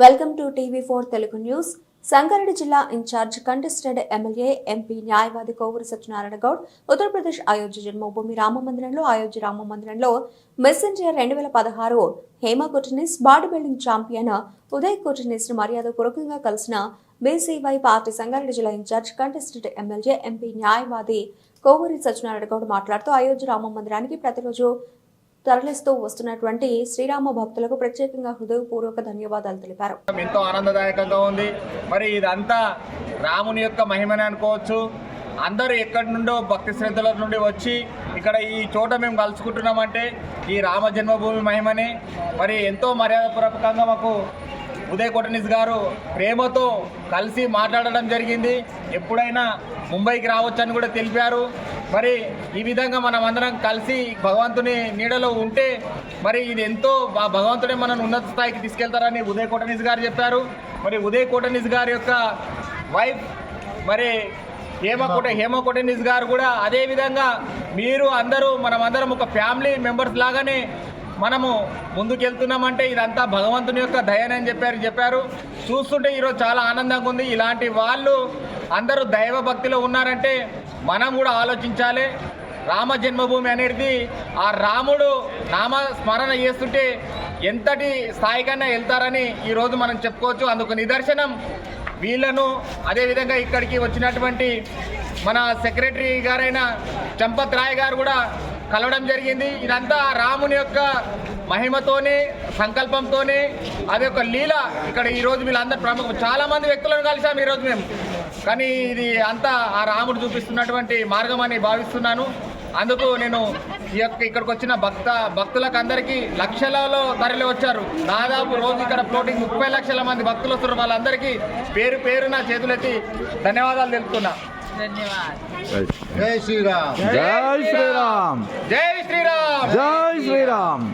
Welcome to TV four Telugu news. Sangareddy జిల్లా incharge contested MLA MP న్యాయవాది కోవూరు సత్యనారాయణ గౌడ్ ఉత్తరప్రదేశ్ అయోధ్య జన్మభూమి రామ మందిరంలో అయోధ్య రామ మందిరంలో మెసెంజర్ రెండు వేల పదహారు హేమ కుటనిస్ బాడీ బిల్డింగ్ ఛాంపియన్ ఉదయ్ కుటనిస్ మర్యాద పూర్వకంగా కలిసిన బీసీవై పార్టీ సంగారెడ్డి జిల్లా ఇన్ఛార్జ్ కంటెస్టెడ్ ఎమ్మెల్యే ఎంపీ న్యాయవాది కోవూరి సత్యనారాయణ గౌడ్ మాట్లాడుతూ అయోధ్య రామ మందిరానికి ప్రతిరోజు తరలిస్తూ వస్తున్నటువంటి శ్రీరామ భక్తులకు ప్రత్యేకంగా హృదయపూర్వక ధన్యవాదాలు తెలిపారు. ఎంతో ఆనందదాయకంగా ఉంది. మరి ఇదంతా రాముని యొక్క మహిమని అనుకోవచ్చు. అందరూ ఎక్కడి నుండో భక్తి శ్రద్ధల నుండి వచ్చి ఇక్కడ ఈ చోట మేము కలుసుకుంటున్నామంటే ఈ రామ జన్మభూమి మహిమని మరి ఎంతో మర్యాదపూర్వకంగా మాకు ఉదయ్ కొటనిస్ గారు ప్రేమతో కలిసి మాట్లాడడం జరిగింది. ఎప్పుడైనా ముంబైకి రావచ్చని కూడా తెలిపారు. మరి ఈ విధంగా మనం అందరం కలిసి భగవంతుని నీడలో ఉంటే మరి ఇది ఎంతో ఆ భగవంతుడే మనల్ని ఉన్నత స్థాయికి తీసుకెళ్తారని ఉదయ్ కోటనీస్ గారు చెప్పారు. మరి ఉదయ్ కోటనీస్ గారి యొక్క వైఫ్ మరి హేమ కోట హేమ కోటనీస్ గారు కూడా అదే విధంగా మీరు అందరూ మనం అందరం ఒక ఫ్యామిలీ మెంబర్స్ లాగానే మనము ముందుకెళ్తున్నామంటే ఇదంతా భగవంతుని యొక్క దయనని చెప్పారు చెప్పారు. చూస్తుంటే ఈరోజు చాలా ఆనందంగా ఉంది. ఇలాంటి వాళ్ళు అందరూ దైవ భక్తిలో ఉన్నారంటే మనం కూడా ఆలోచించాలి. రామ జన్మభూమి అనేది ఆ రాముడు నామ స్మరణ చేస్తుంటే ఎంతటి స్థాయికన్నా వెళ్తారని ఈరోజు మనం చెప్పుకోవచ్చు. అందుకు నిదర్శనం వీళ్ళను. అదేవిధంగా ఇక్కడికి వచ్చినటువంటి మన సెక్రటరీ గారైన చంపత్ రాయ్ గారు కూడా కలవడం జరిగింది. ఇదంతా రాముని యొక్క మహిమతోనే సంకల్పంతోనే అది ఒక లీల. ఇక్కడ ఈరోజు వీళ్ళందరూ ప్రముఖ చాలామంది వ్యక్తులను కలిసాం ఈరోజు మేము. కానీ ఇది అంతా ఆ రాముడు చూపిస్తున్నటువంటి మార్గం అని భావిస్తున్నాను. అందుకు నేను ఈ యొక్క ఇక్కడికి వచ్చిన భక్త భక్తులకు అందరికీ లక్షలలో తరలి వచ్చారు. దాదాపు రోజు ఇక్కడ ఫ్లోటింగ్ ముప్పై లక్షల మంది భక్తులు వస్తున్నారు. వాళ్ళందరికీ పేరు పేరున చేతులెత్తి ధన్యవాదాలు తెలుపుతున్నా. జై శ్రీరామ్ జై శ్రీరామ్ జై శ్రీరామ్ జై శ్రీరామ్